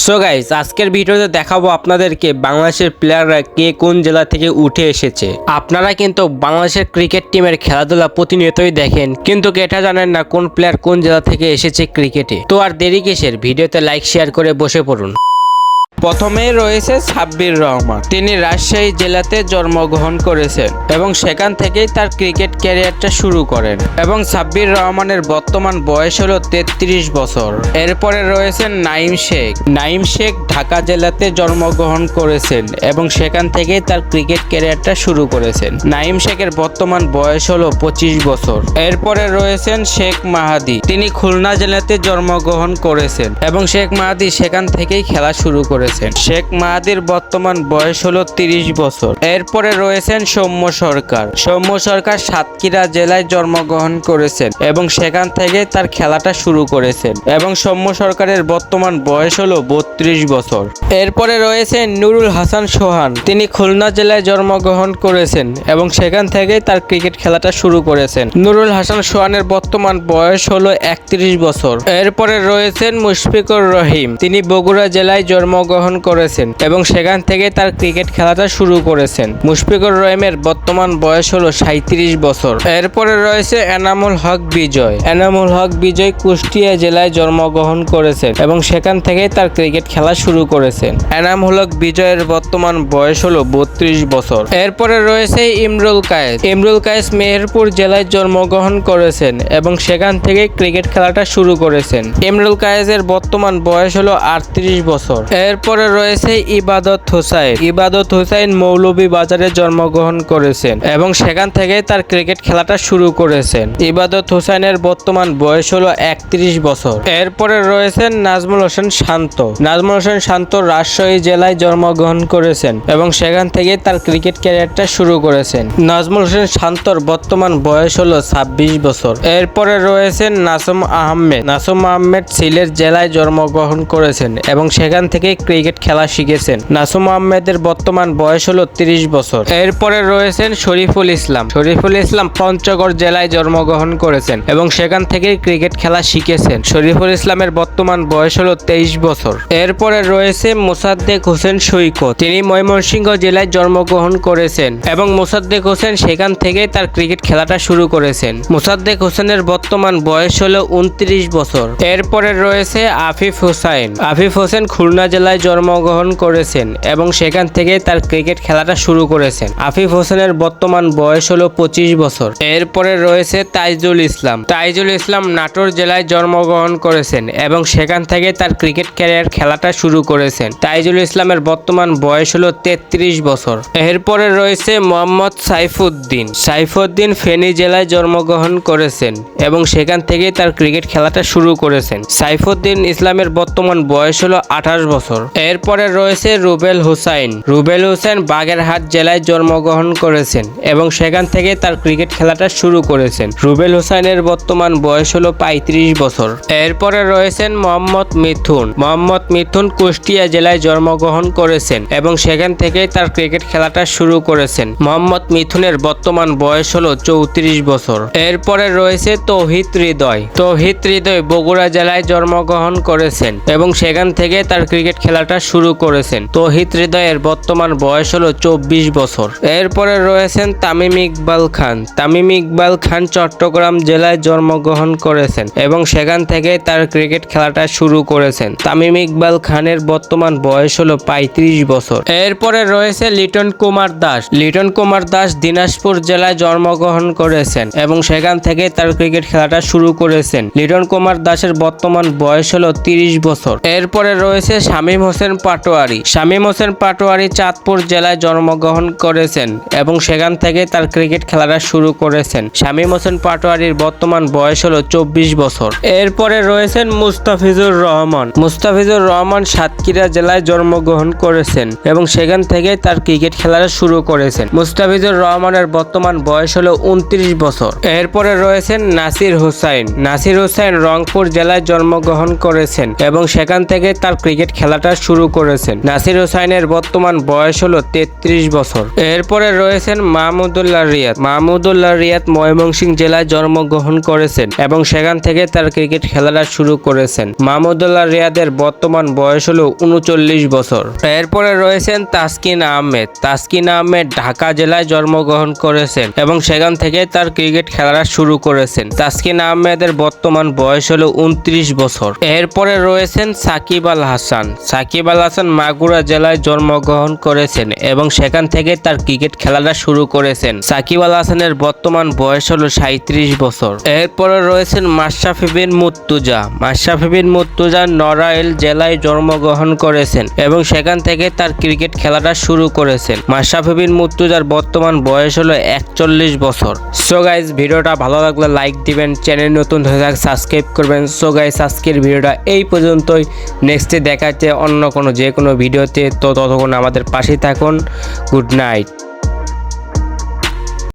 So guys আজকের ভিডিওতে দেখাবো আপনাদেরকে বাংলাদেশের প্লেয়াররা কে কোন জেলা থেকে উঠে এসেছে। আপনারা কিন্তু বাংলাদেশের ক্রিকেট টিমের খেলাধুলা প্রতিনিয়তই দেখেন, কিন্তু এটা জানেন না কোন প্লেয়ার কোন জেলা থেকে এসেছে ক্রিকেটে তো আর দেরি কিসের? ভিডিওতে লাইক শেয়ার করে বসে পড়ুন। প্রথমেই রয়েছে সাব্বির রহমান। তিনি রাজশাহী জেলাতে জন্মগ্রহণ করেছেন এবং সেখান থেকেই তার ক্রিকেট ক্যারিয়ারটা শুরু করেন এবং সাব্বির রহমানের বর্তমান বয়স হলো তেত্রিশ বছর। এরপরে রয়েছেন নাইম শেখ। নাইম শেখ ঢাকা জেলাতে জন্মগ্রহণ করেছেন এবং সেখান থেকেই তার ক্রিকেট ক্যারিয়ারটা শুরু করেছেন। নাইম শেখের বর্তমান বয়স হলো পঁচিশ বছর। এরপরে রয়েছেন শেখ মাহাদি। তিনি খুলনা জেলাতে জন্মগ্রহণ করেছেন এবং শেখ মাহাদি সেখান থেকেই খেলা শুরু করেছেন। শেখ মাহাদির বর্তমান বয়স হলো তিরিশ বছর। এরপরে রয়েছেন সৌম্য সরকার। সৌম্য সরকার সাতক্ষীরা জেলায় জন্মগ্রহণ করেছেন এবং সেখান থেকে তার খেলাটা শুরু করেছেন এবং সৌম্য সরকারের বর্তমান বয়স হলো বত্রিশ বছর। এরপরে রয়েছেন নুরুল হাসান সোহান। তিনি খুলনা জেলায় জন্মগ্রহণ করেছেন এবং সেখান থেকেই তার ক্রিকেট খেলাটা শুরু করেছেন। নুরুল হাসান সোহানের বর্তমান বয়স হলো একত্রিশ বছর। এরপরে রয়েছেন মুশফিকুর রহিম। তিনি বগুড়া জেলায় জন্মগ্রহণ করেছেন এবং সেখান থেকে তার ক্রিকেট খেলাটা শুরু করেছেন। মুশফিকুর রহিমের বর্তমান বয়স হলো সাঁত্রিশ বছর। এরপরে রয়েছে এনামুল হক বিজয়। এনামুল হক বিজয় কুষ্টিয়া জেলায় জন্মগ্রহণ করেছেন এবং সেখান থেকেই তার ক্রিকেট খেলা শুরু করেছেন। এনামুল হক বিজয়ের বর্তমান বয়স হলো বত্রিশ বছর। এরপরে রয়েছে ইমরুল কায়েস। ইমরুল কায়েস মেহেরপুর জেলায় জন্মগ্রহণ করেছেন এবং সেখান থেকে ক্রিকেট খেলাটা শুরু করেছেন। ইমরুল কায়েসের বর্তমান বয়স হলো আটত্রিশ বছর। এরপরে রয়েছে ইবাদত হোসাইন। ইবাদত হোসাইন মৌলভী বাজারে জন্মগ্রহণ করেছেন এবং সেখান থেকে তার ক্রিকেট খেলাটা শুরু করেছেন। ইবাদত হোসাইনের বর্তমান বয়স হলো একত্রিশ বছর। এরপরে রয়েছেন নাজমুল হোসেন শান্ত। নাজমুল হোসেন শান্ত রাজশাহী জেলায় জন্মগ্রহণ করেছেন এবং সেখান থেকে তার ক্রিকেট ক্যারিয়ারটা শুরু করেছেন। নাজমুল হোসেন শান্তর বর্তমান বয়স হলো ছাব্বিশ বছর। এরপরে রয়েছেন নাসুম আহমেদ। নাসুম আহমেদ সিলেট জেলায় জন্মগ্রহণ করেছেন এবং সেখান থেকে ক্রিকেট খেলা শিখেছেন। নাসুম আহমেদের বর্তমান বয়স হলো তিরিশ বছর। এরপরে রয়েছেন শরীফুল ইসলাম। শরীফুল ইসলাম পঞ্চগড় জেলায় জন্মগ্রহণ করেছেন এবং সেখান থেকে ক্রিকেট খেলা শিখেছেন। শরীফুল ইসলামের বর্তমান বয়স হলো তেইশ বছর। এরপরে রয়েছে মোসাদ্দেক হোসেন সৈকত। তিনি ময়মনসিংহ জেলায় জন্মগ্রহণ করেছেন এবং মোসাদ্দেক হোসেন সেখান থেকে তার ক্রিকেট খেলাটা শুরু করেছেন। মোসাদ্দেক হোসেনের বর্তমান বয়স হলো উনত্রিশ বছর। এরপরে রয়েছে আফিফ হোসাইন। আফিফ হোসেন খুলনা জেলায় জন্মগ্রহণ করেছেন এবং সেখান থেকে তার ক্রিকেট খেলাটা শুরু করেছেন। আফিফ হোসেনের বর্তমান বয়স হলো পঁচিশ বছর। এরপরে রয়েছে তাইজুল ইসলাম। তাইজুল ইসলাম নাটোর জেলায় জন্মগ্রহণ করেছেন এবং সেখান থেকে তার ক্রিকেট ক্যারিয়ার খেলাটা শুরু করেছেন। তাইজুল ইসলামের বর্তমান বয়স হলো তেত্রিশ বছর। এরপরে রয়েছে মোহাম্মদ সাইফুদ্দিন। সাইফুদ্দিন ফেনী জেলায় জন্মগ্রহণ করেছেন এবং সেখান থেকে তার ক্রিকেট খেলাটা শুরু করেছেন। সাইফুদ্দিন ইসলামের বর্তমান বয়স হলো আঠাশ বছর। এরপরে রয়েছে রুবেল হুসাইন। রুবেল হুসাইন বাগেরহাট জেলায় জন্মগ্রহণ করেছেন এবং সেখান থেকে তার ক্রিকেট খেলাটা শুরু করেছেন। রুবেল হুসাইনের বর্তমান বয়স হলো পঁয়ত্রিশ বছর। এরপরে রয়েছেন মোহাম্মদ মিথুন। মোহাম্মদ মিথুন কুষ্টিয়া জেলায় জন্মগ্রহণ করেছেন এবং সেখান থেকেই তার ক্রিকেট খেলাটা শুরু করেছেন। মোহাম্মদ মিথুনের বর্তমান বয়স হলো চৌত্রিশ বছর। এরপরে রয়েছে তৌহিদ হৃদয়। তৌহিদ হৃদয় বগুড়া জেলায় জন্মগ্রহণ করেছেন এবং সেখান থেকে তার ক্রিকেট খেলাটা শুরু করেছেন। তৌহিদ হৃদয়ের বর্তমান বয়স হলো চব্বিশ বছর। এরপরে রয়েছেন তামিম ইকবাল খান। তামিম ইকবাল খান চট্টগ্রাম জেলায় জন্মগ্রহণ করেছেন এবং সেখান থেকে তার ক্রিকেট খেলাটা শুরু করেছেন। তামিম ইকবাল খানের বর্তমান বয়স হলো পঁয়ত্রিশ বছর। এরপরে রয়েছে লিটন কুমার দাস। লিটন কুমার দাস দিনাজপুর জেলায় জন্মগ্রহণ করেছেন এবং সেখান থেকে তার ক্রিকেট খেলাটা শুরু করেছেন। লিটন কুমার দাসের বর্তমান বয়স হলো তিরিশ বছর। এরপরে রয়েছে শামীম হোসেন পাটোয়ারি। শামীম হোসেন পাটোয়ারি চাঁদপুর জেলায় জন্মগ্রহণ করেছেন এবং সেখান থেকে তার ক্রিকেট খেলাটা শুরু করেছেন। শামীম হোসেন পাটোয়ারির বর্তমান বয়স হলো চব্বিশ বছর। এরপরে রয়েছেন মুস্তাফিজুর রহমান। মুস্তাফিজুর রহমান সাতক্ষীরা জেলায় জন্মগ্রহণ করেছেন এবং সেখান থেকে তার ক্রিকেট খেলাটা শুরু করেছেন। মুস্তাফিজুর রহমানের বর্তমান বয়স হলো উনত্রিশ বছর। এরপরে রয়েছেন নাসির হুসাইন। নাসির হুসাইন রংপুর জেলায় জন্মগ্রহণ করেছেন এবং সেখান থেকে তার ক্রিকেট খেলাটা শুরু করেছেন। নাসির হোসাইনের বর্তমান বয়স হলো তেত্রিশ বছর। এরপরে রয়েছেন মাহমুদুল্লাহ রিয়াদ। মাহমুদুল্লাহ রিয়াদ ময়মনসিংহ জেলায় জন্মগ্রহণ করেছেন এবং সেখান থেকে তার ক্রিকেট খেলাটা শুরু করেছেন। মাহমুদুল্লাহ রিয়াদের বর্তমান বয়স হলো উনচল্লিশ বছর। এরপরে রয়েছেন তাসকিন আহমেদ। তাসকিন আহমেদ ঢাকা জেলায় জন্মগ্রহণ করেছেন এবং সেখান থেকে তার ক্রিকেট খেলাটা শুরু করেছেন। তাসকিন আহমেদের বর্তমান বয়স হলো উনত্রিশ বছর। এরপরে রয়েছেন সাকিব আল হাসান। সাকিব আল হাসান মাগুরা জেলায় জন্মগ্রহণ করেছেন এবং সেখান থেকে তার ক্রিকেট খেলাটা শুরু করেছেন। সাকিব আল হাসানের বর্তমান বয়স হল সাঁত্রিশ বছর। এরপরে রয়েছেন মাশরাফি বিন মুর্তুজা। মাশরাফি বিন মুর্তুজা নড়াইল জেলায় জন্মগ্রহণ করেছেন এবং সেখান থেকে তার ক্রিকেট খেলাটা শুরু করেছেন। মাশরাফি বিন মুর্তুজার বর্তমান বয়স হলো একচল্লিশ বছর। সো গাইজ ভিডিওটা ভালো লাগলে লাইক দিবেন চ্যানেল নতুন হয়ে সাবস্ক্রাইব করবেন। সো গাইজ আজকের ভিডিওটা এই পর্যন্তই। নেক্সটে দেখাচ্ছে অন্য কোনো যে কোনো ভিডিওতে তো ততক্ষণ আমাদের পাশেই থাকুন। Good night.